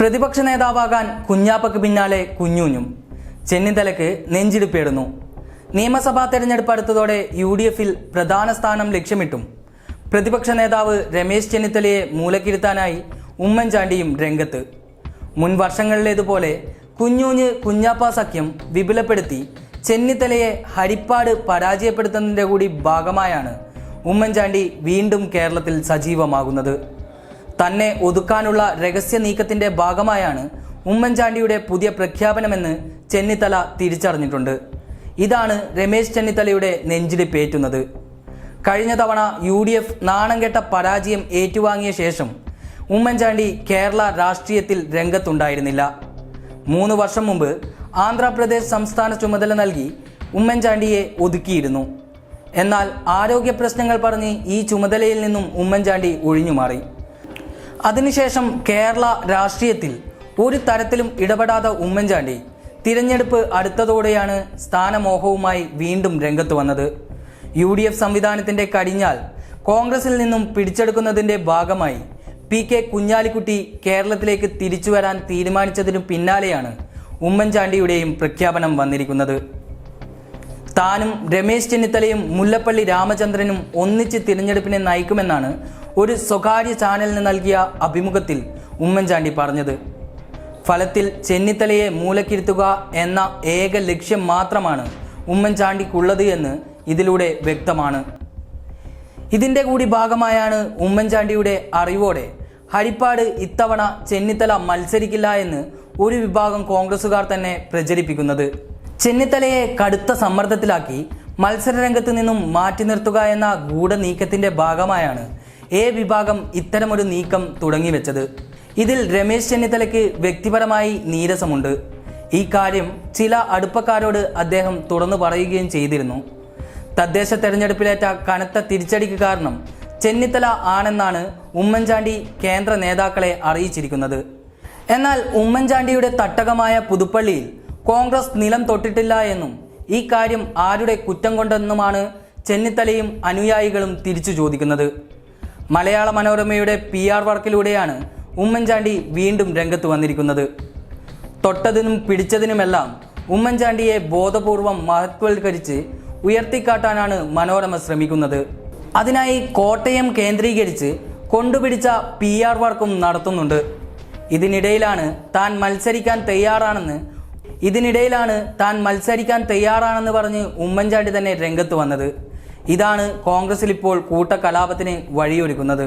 പ്രതിപക്ഷ നേതാവാകാൻ കുഞ്ഞാപ്പയ്ക്ക് പിന്നാലെ കുഞ്ഞൂഞ്ഞും. ചെന്നിത്തലക്ക് നെഞ്ചിടിപ്പേടുന്നു. നിയമസഭാ തെരഞ്ഞെടുപ്പ് അടുത്തതോടെ യു ഡി എഫിൽ പ്രധാന സ്ഥാനം ലക്ഷ്യമിട്ടും. പ്രതിപക്ഷ നേതാവ് രമേശ് ചെന്നിത്തലയെ മൂലക്കിരുത്താനായി ഉമ്മൻചാണ്ടിയും രംഗത്ത്. മുൻ വർഷങ്ങളിലേതുപോലെ കുഞ്ഞൂഞ്ഞ് കുഞ്ഞാപ്പ സഖ്യം വിപുലപ്പെടുത്തി ചെന്നിത്തലയെ ഹരിപ്പാട് പരാജയപ്പെടുത്തുന്നതിന്റെ കൂടി ഭാഗമായാണ് ഉമ്മൻചാണ്ടി വീണ്ടും കേരളത്തിൽ സജീവമാകുന്നത്. തന്നെ ഒതുക്കാനുള്ള രഹസ്യ നീക്കത്തിന്റെ ഭാഗമായാണ് ഉമ്മൻചാണ്ടിയുടെ പുതിയ പ്രഖ്യാപനമെന്ന് ചെന്നിത്തല തിരിച്ചറിഞ്ഞിട്ടുണ്ട്. ഇതാണ് രമേശ് ചെന്നിത്തലയുടെ നെഞ്ചിടിപ്പേറ്റുന്നത്. കഴിഞ്ഞ തവണ യു ഡി എഫ് നാണംകെട്ട പരാജയം ഏറ്റുവാങ്ങിയ ശേഷം ഉമ്മൻചാണ്ടി കേരള രാഷ്ട്രീയത്തിൽ രംഗത്തുണ്ടായിരുന്നില്ല. മൂന്ന് വർഷം മുമ്പ് ആന്ധ്രാപ്രദേശ് സംസ്ഥാന ചുമതല നൽകി ഉമ്മൻചാണ്ടിയെ ഒതുക്കിയിരുന്നു. എന്നാൽ ആരോഗ്യ പ്രശ്നങ്ങൾ പറഞ്ഞ് ഈ ചുമതലയിൽ നിന്നും ഉമ്മൻചാണ്ടി ഒഴിഞ്ഞുമാറി. അതിനുശേഷം കേരള രാഷ്ട്രീയത്തിൽ ഒരു തരത്തിലും ഇടപെടാത്ത ഉമ്മൻചാണ്ടി തിരഞ്ഞെടുപ്പ് അടുത്തതോടെയാണ് സ്ഥാനമോഹവുമായി വീണ്ടും രംഗത്ത് വന്നത്. യു ഡി എഫ് സംവിധാനത്തിന്റെ കടിഞ്ഞാൽ കോൺഗ്രസിൽ നിന്നും പിടിച്ചെടുക്കുന്നതിന്റെ ഭാഗമായി പി കെ കുഞ്ഞാലിക്കുട്ടി കേരളത്തിലേക്ക് തിരിച്ചു വരാൻ തീരുമാനിച്ചതിനു പിന്നാലെയാണ് ഉമ്മൻചാണ്ടിയുടെയും പ്രഖ്യാപനം വന്നിരിക്കുന്നത്. താനും രമേശ് ചെന്നിത്തലയും മുല്ലപ്പള്ളി രാമചന്ദ്രനും ഒന്നിച്ച് തിരഞ്ഞെടുപ്പിനെ നയിക്കുമെന്നാണ് ഒരു സ്വകാര്യ ചാനലിന് നൽകിയ അഭിമുഖത്തിൽ ഉമ്മൻചാണ്ടി പറഞ്ഞത് ഫലത്തിൽ ചെന്നിത്തലയെ മൂലക്കിരുത്തുക എന്ന ഏക ലക്ഷ്യം മാത്രമാണ് ഉമ്മൻചാണ്ടിക്കുള്ളത് എന്ന് ഇതിലൂടെ വ്യക്തമാണ്. ഇതിന്റെ കൂടി ഭാഗമായാണ് ഉമ്മൻചാണ്ടിയുടെ അറിവോടെ ഹരിപ്പാട് ഇത്തവണ ചെന്നിത്തല മത്സരിക്കില്ല എന്ന് ഒരു വിഭാഗം കോൺഗ്രസുകാർ തന്നെ പ്രചരിപ്പിക്കുന്നത്. ചെന്നിത്തലയെ കടുത്ത സമ്മർദ്ദത്തിലാക്കി മത്സരരംഗത്ത് നിന്നും മാറ്റി നിർത്തുക എന്ന ഗൂഢനീക്കത്തിന്റെ ഭാഗമായാണ് എ വിഭാഗം ഇത്തരമൊരു നീക്കം തുടങ്ങിവെച്ചത് ഇതിൽ രമേശ് ചെന്നിത്തലയ്ക്ക് വ്യക്തിപരമായി നീരസമുണ്ട്. ഈ കാര്യം ചില അടുപ്പക്കാരോട് അദ്ദേഹം തുറന്നു പറയുകയും ചെയ്തിരുന്നു. തദ്ദേശ തെരഞ്ഞെടുപ്പിലേറ്റ കനത്ത തിരിച്ചടിക്ക് കാരണം ചെന്നിത്തല ആണെന്നാണ് ഉമ്മൻചാണ്ടി കേന്ദ്ര നേതാക്കളെ അറിയിച്ചിരിക്കുന്നത്. എന്നാൽ ഉമ്മൻചാണ്ടിയുടെ തട്ടകമായ പുതുപ്പള്ളിയിൽ കോൺഗ്രസ് നിലം തൊട്ടിട്ടില്ല എന്നും ഈ കാര്യം ആരുടെ കുറ്റം കൊണ്ടെന്നുമാണ് ചെന്നിത്തലയും അനുയായികളും തിരിച്ചു ചോദിക്കുന്നത്. മലയാള മനോരമയുടെ പി ആർ വർക്കിലൂടെയാണ് ഉമ്മൻചാണ്ടി വീണ്ടും രംഗത്ത് വന്നിരിക്കുന്നത്. തൊട്ടതിനും പിടിച്ചതിനുമെല്ലാം ഉമ്മൻചാണ്ടിയെ ബോധപൂർവം മഹത്വൽക്കരിച്ച് ഉയർത്തിക്കാട്ടാനാണ് മനോരമ ശ്രമിക്കുന്നത്. അതിനായി കോട്ടയം കേന്ദ്രീകരിച്ച് കൊണ്ടുപിടിച്ച പി ആർ വർക്കും നടത്തുന്നുണ്ട്. ഇതിനിടയിലാണ് താൻ മത്സരിക്കാൻ തയ്യാറാണെന്ന് ഇതിനിടയിലാണ് താൻ മത്സരിക്കാൻ തയ്യാറാണെന്ന് പറഞ്ഞ് ഉമ്മൻചാണ്ടി തന്നെ രംഗത്ത് വന്നത്. ഇതാണ് കോൺഗ്രസിൽ ഇപ്പോൾ കൂട്ടക്കലാപത്തിന് വഴിയൊരുക്കുന്നത്.